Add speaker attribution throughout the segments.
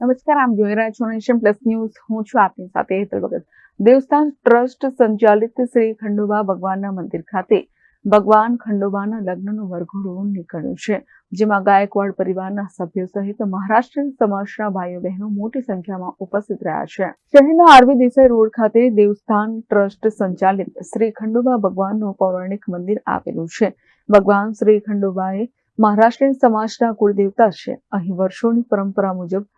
Speaker 1: નમસ્કાર આમ જોઈ રહ્યા છો નેશન પ્લસ ન્યૂઝ. હું છું આપની સાથે હેતલ ભગત. દેવસ્થાન ટ્રસ્ટ સંચાલિત શ્રી ખંડોબા ભગવાનના મંદિર ખાતે ભગવાન ખંડોબાના લગ્નનું વરઘોડું નીકળ્યું છે, જેમાં ગાયકવાડ પરિવારના સભ્યો સહિત મહારાષ્ટ્ર સમાજના ભાઈઓ બહેનો મોટી સંખ્યામાં ઉપસ્થિત રહ્યા છે. શહેરના આરવી દેસાઈ રોડ ખાતે દેવસ્થાન ટ્રસ્ટ સંચાલિત શ્રી ખંડોબા ભગવાનનું પૌરાણિક મંદિર આવેલું છે. ભગવાન શ્રી ખંડોબાએ મહારાષ્ટ્રીયન સમાજના કુળદેવતા છે. અહીં વર્ષોની પરંપરા મુજબ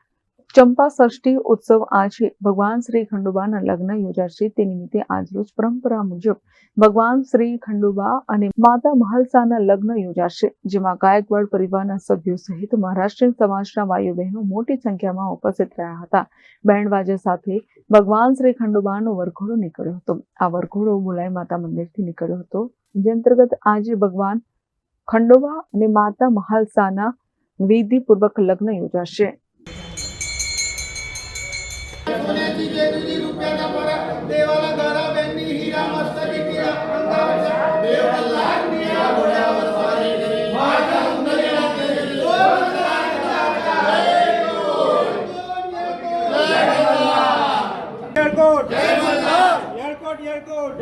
Speaker 1: ચંપા ષષ્ઠી ઉત્સવ આજે ભગવાન શ્રી ખંડોબાના લગ્ન યોજાશે. તે નિમિત્તે આજરોજ પરંપરા મુજબ ભગવાન શ્રી ખંડુબા અને માતા મહલસાના લગ્ન યોજાશે, જેમાં ગાયકવાડ પરિવારના સભ્યો સહિત મહારાષ્ટ્રીયન સમાજના ભાઈઓ બહેનો મોટી સંખ્યામાં ઉપસ્થિત રહ્યા હતા. બેન્ડ વાજા સાથે ભગવાન શ્રી ખંડોબાનો વરઘોડો નીકળ્યો હતો. આ વરઘોડો બોલાઈ માતા મંદિરથી નીકળ્યો હતો, જે અંતર્ગત આજે ભગવાન ખંડોબા અને માતા મહાલસાના વિધિપૂર્વક લગ્ન યોજાશે.
Speaker 2: શ્રી જેતુજી રૂપિયાના પરા દેવાલા ગારા બેનની હીરા મસ્તકી કિયા અંગાર દેવ અલ્લાહ
Speaker 3: નિયા ઘોડા વરસારે કરી માતા ઉંદરેલા કરે
Speaker 2: ઓ અલ્લાહ કાકા
Speaker 4: જય કોટ જય અલ્લાહ જય કોટ જય અલ્લાહ एअरकोट एअरकोट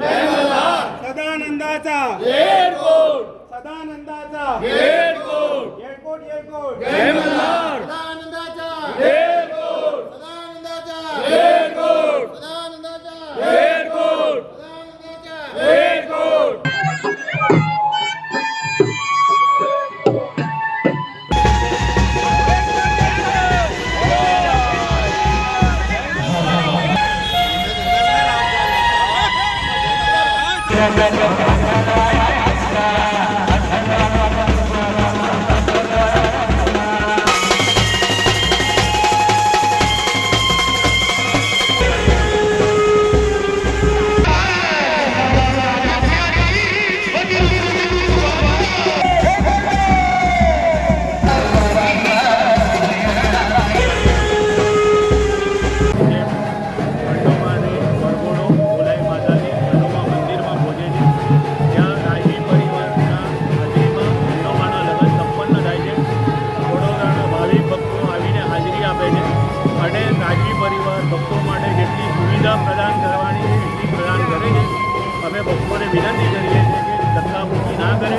Speaker 4: सदानंदाचा एअरकोट सदानंदाचा एअरकोट एअरकोट एअरकोट Yeah, yeah, yeah. ભક્તો માટે જેટલી સુવિધા પ્રદાન કરવાની છે, એટલી પ્રદાન કરે છે. અમે ભક્તોને વિનંતી કરીએ છીએ કે ધક્કામુક્કી ના કરે.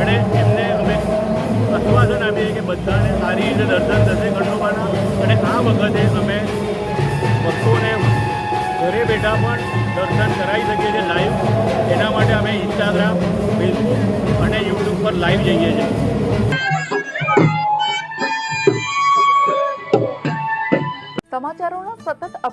Speaker 4: અને એમને અમે આશ્વાસન આપીએ કે બધાને સારી રીતે દર્શન થશે ખંડોબાના અને આ વખતે અમે ભક્તોને ઘરે બેઠા પણ દર્શન કરાવી શકીએ છીએ લાઈવ એના માટે અમે ઇન્સ્ટાગ્રામ ફેસબુક અને યુટ્યુબ પર લાઈવ જઈએ છીએ.